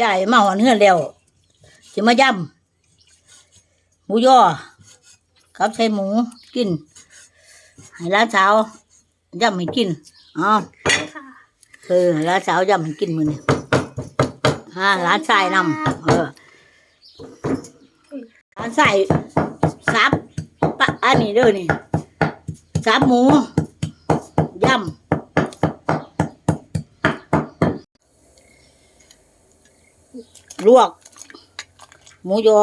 ยายมาหอนเฮือนแล้วสิมาย่ำหมูย่อกับใส่หมูกินให้ร้านสาวย่ำให้กินอ๋อค่ะเออให้ร้านสาวย่ำให้กินมือนี่ฮะร้านชายนำเออร้านชายซับปะอันนี้เด้อนี่ซับหมูย่ำ ลวก หมูยอ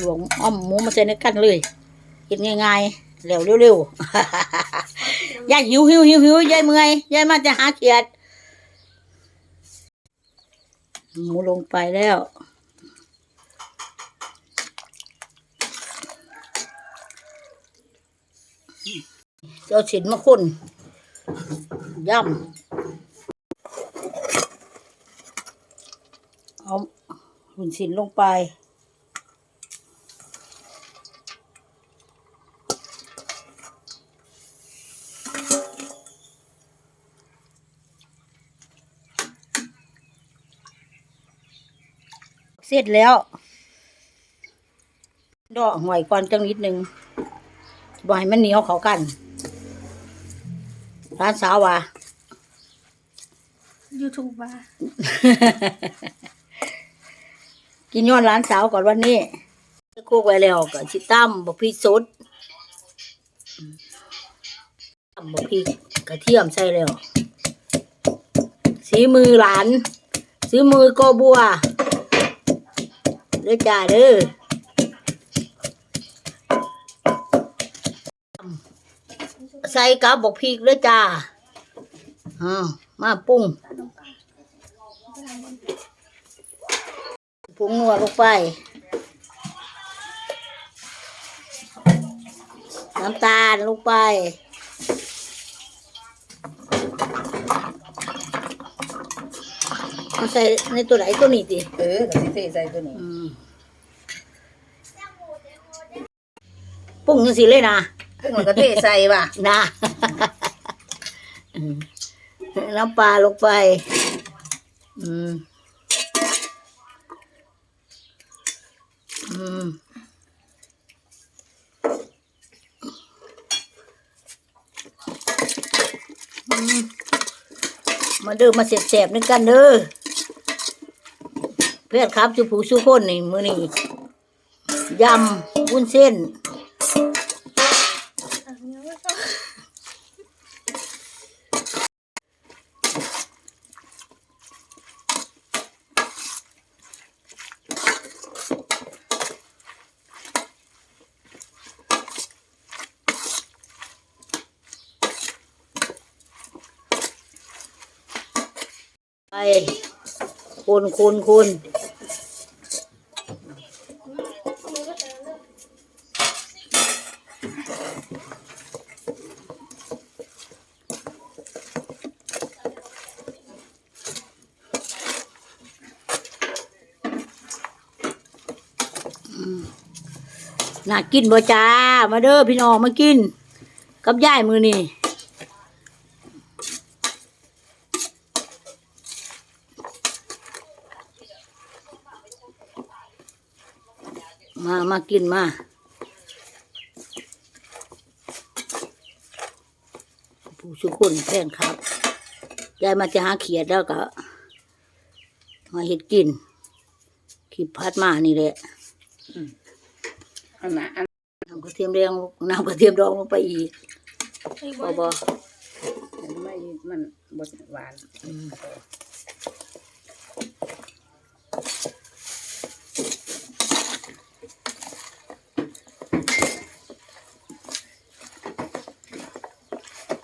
หลวงอ้อมหมูมาใส่ในกันเลยกินง่ายๆเร็วเร็วๆยายหิวหิวหิวหิวยายเมื่อยยายมาจะหาเขียด หมูลงไปแล้วเจ้าฉินมาคุณย่ำ เอาหุ่นสินลงไป เสร็จแล้วดอกหอยก่อนจังนิดหนึ่งบ่ให้มันเหนียวเขากัน ร้านสาวว่ายูทูบบ้า กินย้อนร้านสาวก่อนวันนี้คุกไว้แล้วก็ชิตั้มบกพริกสดตั้มบกพริกระเทียมใส่แล้วสีมือหลานสีมือก็บัวเด้อจ้าเด้อใส่กับบกพริกเด้อจ้าอ้ามาปรุง ปรุ งนัวลงไป น้ำตาลลงไปเอาใส่ในตัวไหนตัวนี้ดิเออกับสิเทใส่ตัวนี้อืมปรุงจังสิเลยนะซึ่งมันก็เทใส่ว่ะนะอืมน้ำปลาลงไป อืม มาเด้อมาเสียบๆนึงกันเด้อเพื่อนครับสุผูสุคนนี่มือนี่ยำวุ้นเส้นนี้ไม่ต้อง ไป คนคนคนน่ากินบ่จ้า มาเด้อพี่น้องมากิน กับย่ายมือนี่ มามากินมาผู้ชุกคนแพงครับยายมาจะหาเขียดแล้วก็ มาเห็ดกินขีดพัดมานี่แหละอันน่ะอันน้ำกระเทียมแดงน้ำกระเทียมดองลงไปอีกไอ้บบออบอนั้นไม่มันบดหวาน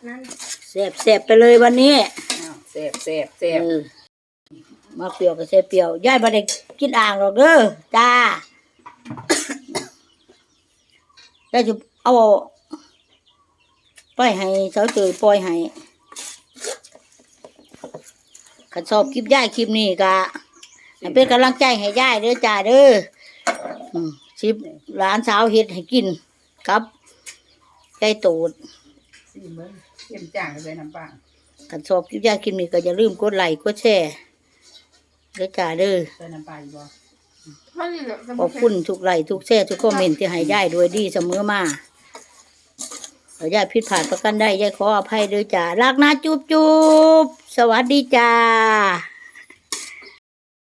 นั่นแสบแสบไปเลยวันนี้อ้าวเสบเสบเสบเออมาเปรี้ยวก็ใส่เปรี้ยวยายมาได้กินอ่างหรอกเด้อจ้า ได้จะเอาไปให้เสาวเจยปล่อยให้ขันชอบคลิปย่ายคลิปนี้ก็ให้เป็นกำลังใจให้ย่ายเด้อจ้าเด้ออืมชิปหลานสาวเฮ็ดให้กินครับใจโตดซีเบิ้ง เยี่ยมจ้างก็ใส่น้ำปลากันชอบคลิปยายคลิปนี้ก็อย่าลืมกดไลค์กดแชร์เด้อจ้าเด้อใส่น้ำปลาอยู่บ่ท่านนี่แหละจะขอบคุณทุกไลค์ทุกแชร์ทุกคอมเมนต์ที่ให้ยายด้วยดีเสมอมาขอยายผิดพลาดประกันได้ยายขออภัยเด้อจ้ารักนะจุ๊บจุ๊บสวัสดีจ้า